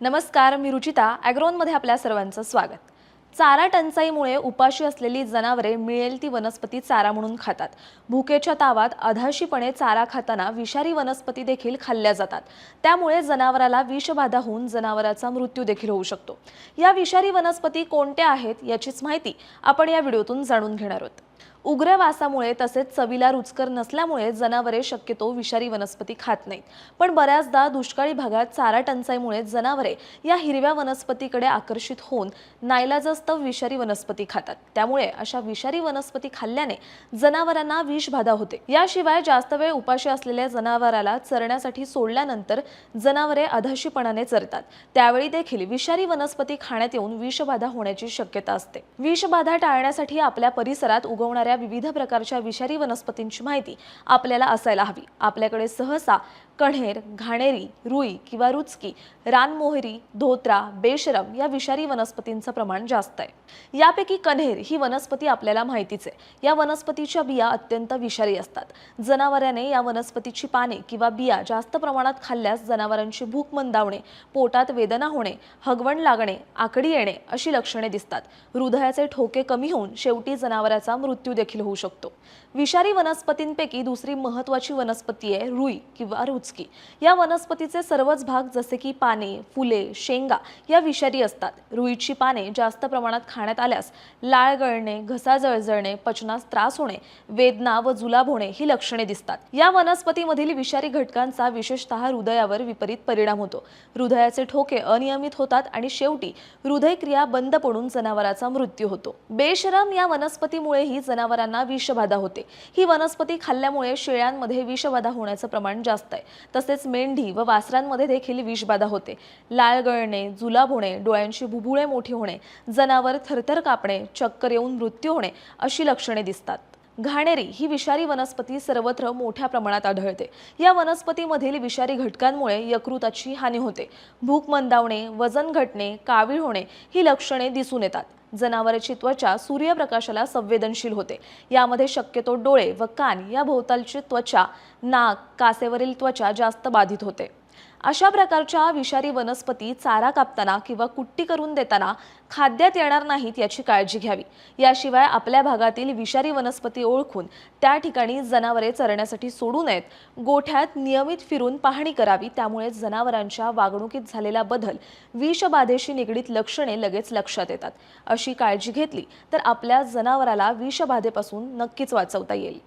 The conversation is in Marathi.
नमस्कार मी रुचिता ॲग्रोनमध्ये आपल्या सर्वांचं स्वागत. चारा टंचाईमुळे उपाशी असलेली जनावरे मिळेल ती वनस्पती चारा म्हणून खातात. भुकेच्या तावात अधाशीपणे चारा खाताना विषारी वनस्पती देखील खाल्ल्या जातात. त्यामुळे जनावराला विषबाधा होऊन जनावराचा मृत्यू देखील होऊ शकतो. या विषारी वनस्पती कोणत्या आहेत याचीच माहिती आपण या व्हिडिओतून जाणून घेणार आहोत. उग्र वासामुळे तसेच चवीला रुचकर नसल्यामुळे जनावरे शक्यतो विषारी वनस्पती खात नाहीत. पण बऱ्याचदा दुष्काळी भागात चारा टंचाईमुळे जनावरे या हिरव्या वनस्पतीकडे आकर्षित होऊन नाईलाजास्तव विषारी वनस्पती खातात. त्यामुळे अशा विषारी वनस्पती खाल्ल्याने जनावरांना विषबाधा होते. याशिवाय जास्त वेळ उपाशी असलेल्या जनावराला चरण्यासाठी सोडल्यानंतर जनावरे अधाशीपणाने चरतात. त्यावेळी देखील विषारी वनस्पती खाण्यात येऊन विषबाधा होण्याची शक्यता असते. विषबाधा टाळण्यासाठी आपल्या परिसरात उगवणाऱ्या विविध प्रकारच्या विषारी वनस्पतींची माहिती आपल्याला असायला हवी. आपल्याकडे सहसा कण्हेर घाणेरी रुई किंवा रुचकी रानमोहरी धोत्रा बेशरम या विषारी वनस्पतींचं प्रमाण जास्त आहे. यापैकी कण्हेर ही वनस्पती आपल्याला माहितीच आहे. या वनस्पतीच्या बिया अत्यंत विषारी असतात. जनावराने या वनस्पतीची पाने किंवा बिया जास्त प्रमाणात खाल्ल्यास जनावरांची भूक मंदावणे पोटात वेदना होणे हगवण लागणे आकडी येणे अशी लक्षणे दिसतात. हृदयाचे ठोके कमी होऊन शेवटी जनावराचा मृत्यू देखील होऊ शकतो. विषारी वनस्पतींपैकी दुसरी महत्वाची वनस्पती आहे रुई किंवा रुचकी. या वनस्पतीचे सर्वच भाग जसे की पाने फुले शेंगा या विषारी असतात. रुईची पाने जास्त प्रमाणात खाण्यात आल्यास लाळ गळणे घसा जळजळणे पचनास त्रास होणे वेदना व जुलाब होणे ही लक्षणे दिसतात. या वनस्पतीमधील विषारी घटकांचा विशेषतः हृदयावर विपरीत परिणाम होतो. हृदयाचे ठोके अनियमित होतात आणि शेवटी हृदयक्रिया बंद पडून जनावराचा मृत्यू होतो. बेशरम या वनस्पतीमुळेही जनावर जनावरांना विषबाधा होते. ही वनस्पती खाल्ल्यामुळे शेळ्यांमध्ये विषबाधा होण्याचं प्रमाण जास्त आहे. तसेच मेंढी व वासरांमध्ये देखील विषबाधा होते. लाळ गळणे जुलाब होणे डोळ्यांची भुबुळे मोठी होणे जनावर थरथर कापणे चक्कर येऊन मृत्यू होणे अशी लक्षणे दिसतात. घाणेरी ही विषारी वनस्पती सर्वत्र मोठ्या प्रमाणात आढळते. या वनस्पतीमधील विषारी घटकांमुळे यकृताची हानी होते. भूक मंदावणे वजन घटणे कावीळ होणे ही लक्षणे दिसून येतात. जनावराची त्वचा सूर्यप्रकाशाला संवेदनशील होते. यामध्ये शक्यतो डोळे व कान या भोवतालची त्वचा नाक कासेवरील त्वचा जास्त बाधित होते. अशा प्रकारच्या विषारी वनस्पती चारा कापताना किंवा कुट्टी करून देताना खाद्यात येणार नाहीत याची काळजी घ्यावी. याशिवाय आपल्या भागातील विषारी वनस्पती ओळखून त्या ठिकाणी जनावरे चरण्यासाठी सोडू नयेत. गोठ्यात नियमित फिरून पाहणी करावी त्यामुळे जनावरांच्या वागणुकीत झालेला बदल विषबाधेशी निगडीत लक्षणे लगेच लक्षात येतात. अशी काळजी घेतली तर आपल्या जनावराला विषबाधेपासून नक्कीच वाचवता येईल.